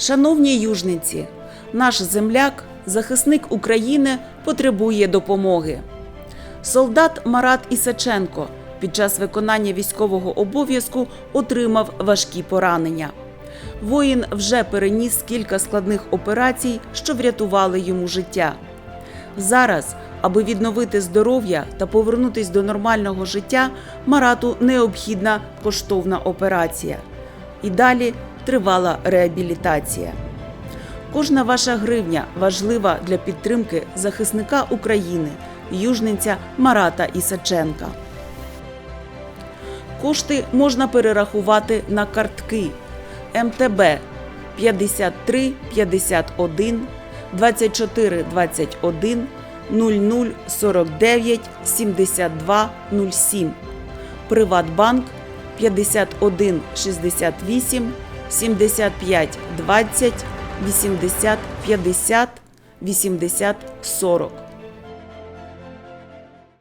Шановні южниці, наш земляк, захисник України, потребує допомоги. Солдат Марат Ісаченко під час виконання військового обов'язку отримав важкі поранення. Воїн вже переніс кілька складних операцій, що врятували йому життя. Зараз, аби відновити здоров'я та повернутись до нормального життя, Марату необхідна коштовна операція. І далі тривала реабілітація. Кожна ваша гривня важлива для підтримки захисника України, южниця Марата Ісаченка. Кошти можна перерахувати на картки МТБ 53 51 24 21 00 49 72 07 Приватбанк 51 68 75 20 80 50 80 40